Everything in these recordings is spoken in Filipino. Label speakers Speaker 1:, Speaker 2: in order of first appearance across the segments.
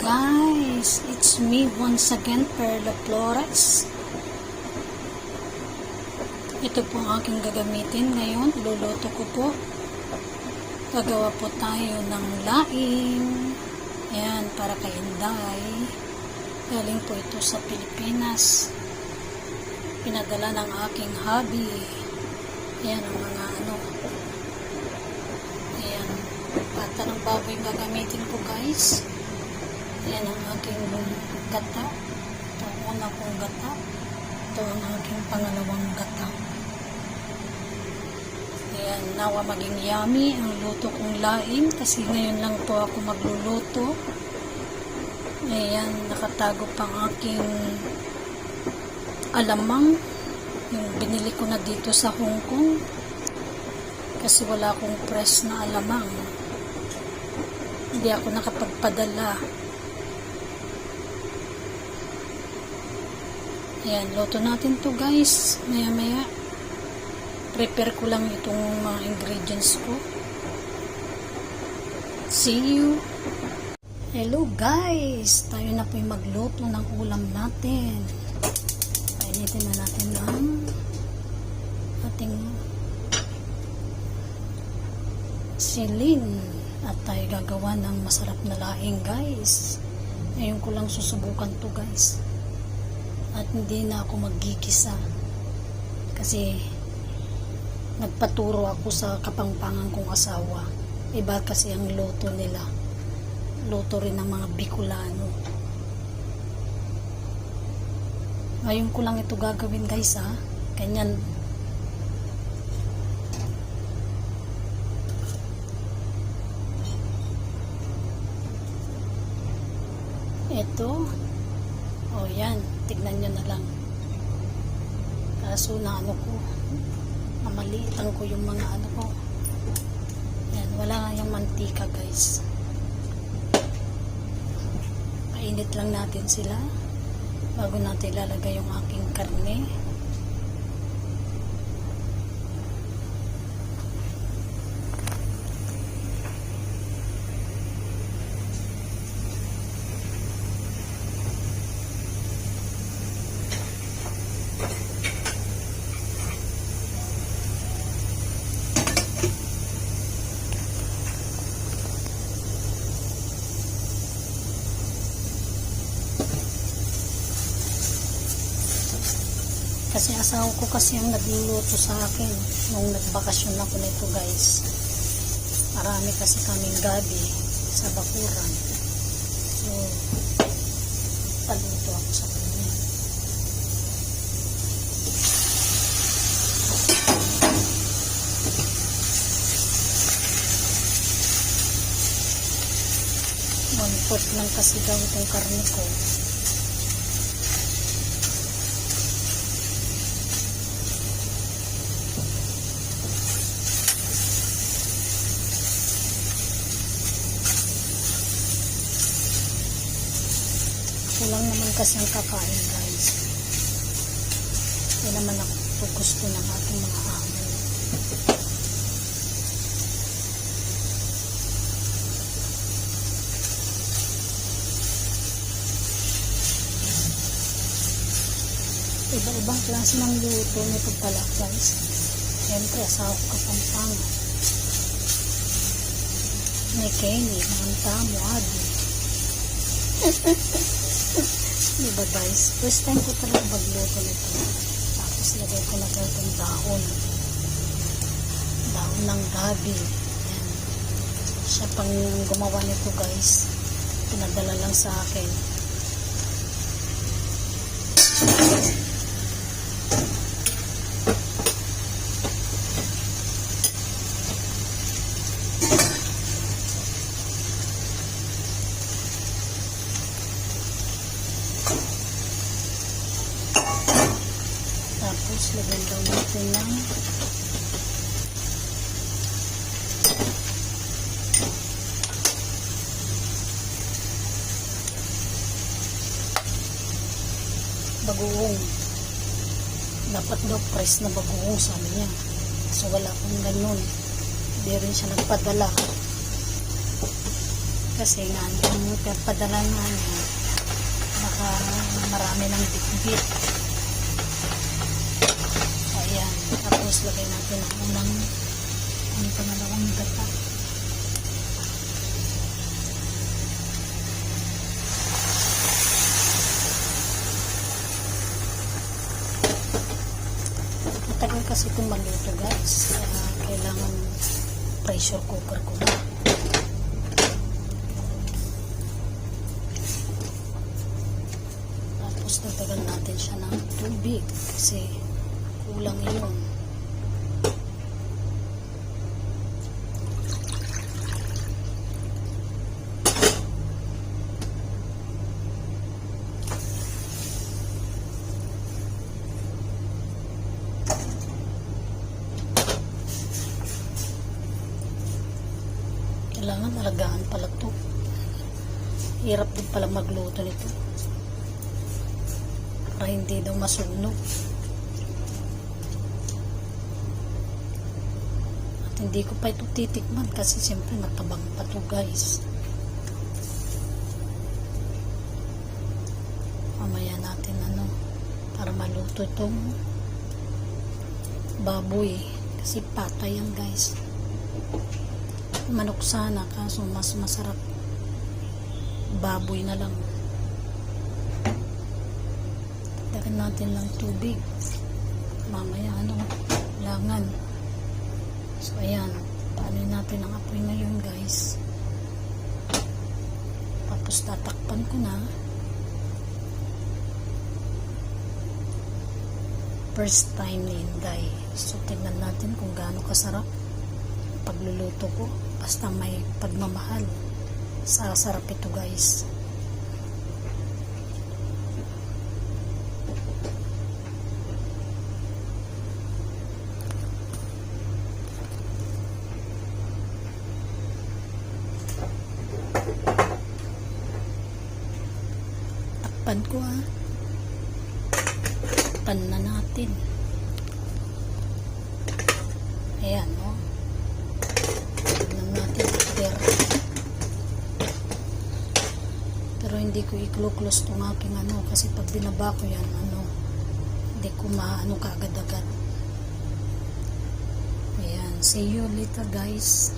Speaker 1: guys! It's me once again, Perla Flores. Ito po ang aking gagamitin ngayon. Luluto ko po. Gagawa po tayo ng laing. Ayan, para kay Inday. Galing po ito sa Pilipinas. Pinadala ng aking hubby. Ayan ang mga ano. Ayan. Pata ng baboy gagamitin ko guys. Ayan ang aking gata. Ito ang una kong gata. Ito ang aking pangalawang gata. Ayan, nawa maging yummy ang luto kong laing kasi ngayon lang po ako magluluto. Ayan, nakatago pang aking alamang yung binili ko na dito sa Hong Kong kasi wala akong press na alamang hindi ako nakapagpadala ayan, luto natin to guys. Maya maya prepare ko lang itong mga ingredients ko. See you. Hello guys. Tayo na po yung magluto ng ulam natin. Painitin na natin ang ating silin. At tayo gagawa ng masarap na laing guys. Ngayon ko lang susubukan to guys at hindi na ako maggigisa kasi nagpaturo ako sa kapangpangan kong asawa. Iba kasi ang luto nila. Luto rin ng mga Bicolano. Ngayon ko lang ito gagawin guys ha? Ganyan. Ito. O yan tignan nyo na lang. Kaso na ano ko namalitan ko yung mga ano ko. Yan wala nga yung mantika guys. Painit lang natin sila bago natin ilalagay yung aking karne Kasi asawa ko kasi ang nagluluto sa akin nung nagbakasyon ako nito guys. Marami kasi kaming gabi sa bakuran. So, paluto ako sa kanya. One fourth lang kasi daw itong karne ko. Kulang naman kasi ang kakain guys. Hindi naman ako gusto ng ating mga amo. Iba-ibang klase ng luto nito pala guys. Siyempre, asawa ko kapampangan. May Kenny, mga tamo, adi. diba guys? First time ko talaga magluto nito. Tapos lagay ko na itong dahon. Dahon ng gabi. Yan. Siya pang gumawa nito guys. Pinadala lang sa akin. Tapos lagyan daw natin ng bagoong. Dapat daw press na bagoong sabi niya. So wala akong ganun. Hindi rin siya nagpadala. Kasi nga, yung padala nga naka marami ng bitbit. Ayan. Tapos lagay natin ang unang ang pangalawang gata. Matagal kasi itong maluto guys. Kaya kailangan pressure cooker ko na. Tapos dagdagan natin siya ng tubig kasi kulang yun. Kailangan alagaan pala to. Hirap din pala magluto nito. Para hindi daw masunog. At hindi ko pa ito titikman kasi siyempre matabang pa to guys. Mamaya natin ano para maluto itong baboy. Kasi patay yan guys manok sana kaso mas masarap. Baboy na lang. Dagan natin lang tubig. Mamaya ano langan. So ayan. Paano natin ang apoy ngayon guys. Tapos tatakpan ko na. First time ni Inday. So tignan natin kung gaano kasarap pagluluto ko basta may pagmamahal. Sa sarap ito guys. Takpan ko ha takpan na natin. Ayan oh natin after. Pero hindi ko i-close tong aking ano kasi pag binaba ko yan ano hindi ko maano kaagad-agad. Ayan. See you later guys.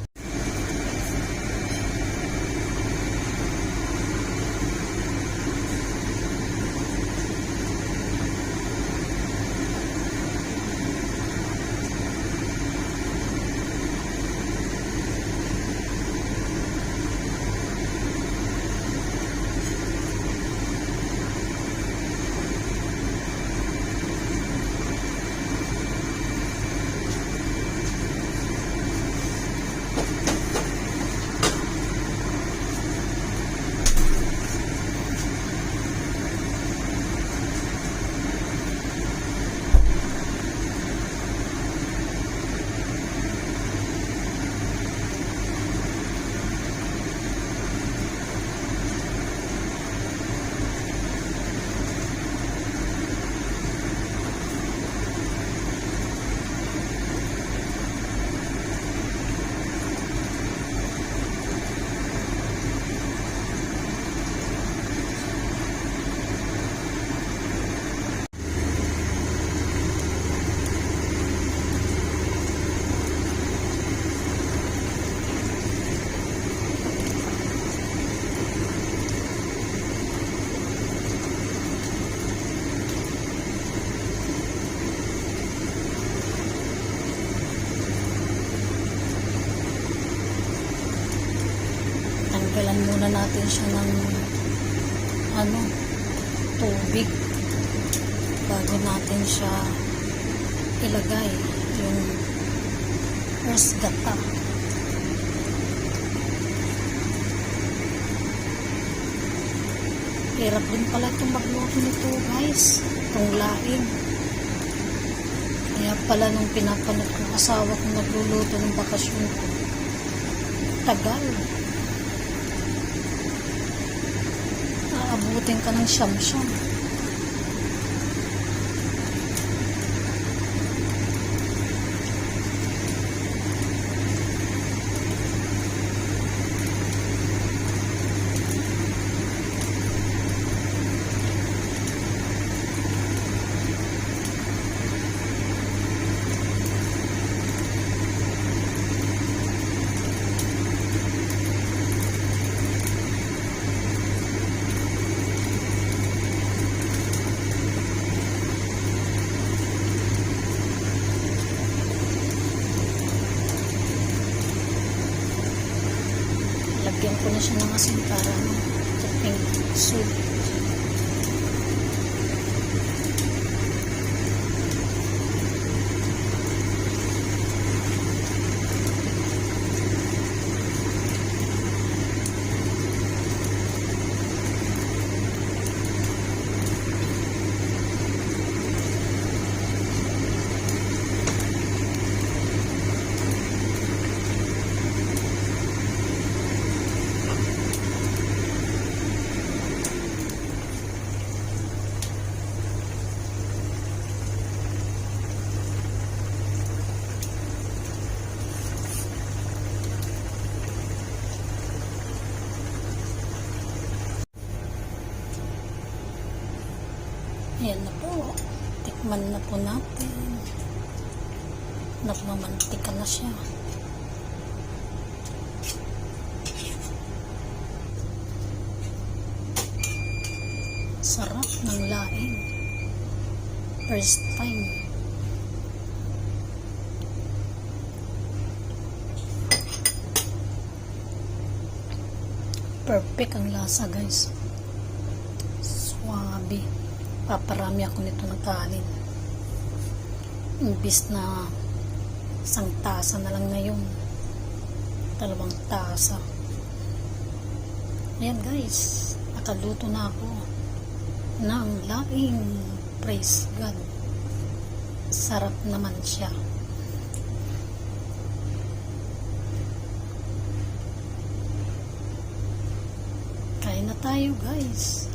Speaker 1: Natin siya ng ano, tubig bago natin siya ilagay yung first gata. Hirap din pala itong magluto nito guys. Itong laing. Kaya pala nung pinapanood ko asawa ko nagluluto ng bakasyon ko. Tagal. Aabutin ka ng siyam-siyam. Asin para ano, topping soup. Ayan na po. Tikman na po natin. Nagmamantika na siya. Sarap ng laing. First time. Perfect ang lasa guys. Swabe. Paparami ako nito ng kanin. Imbis na isang tasa na lang ngayon. Dalawang tasa. Ayan guys. Nakaluto na ako ng laing praise God. Sarap naman siya. Kain na tayo guys.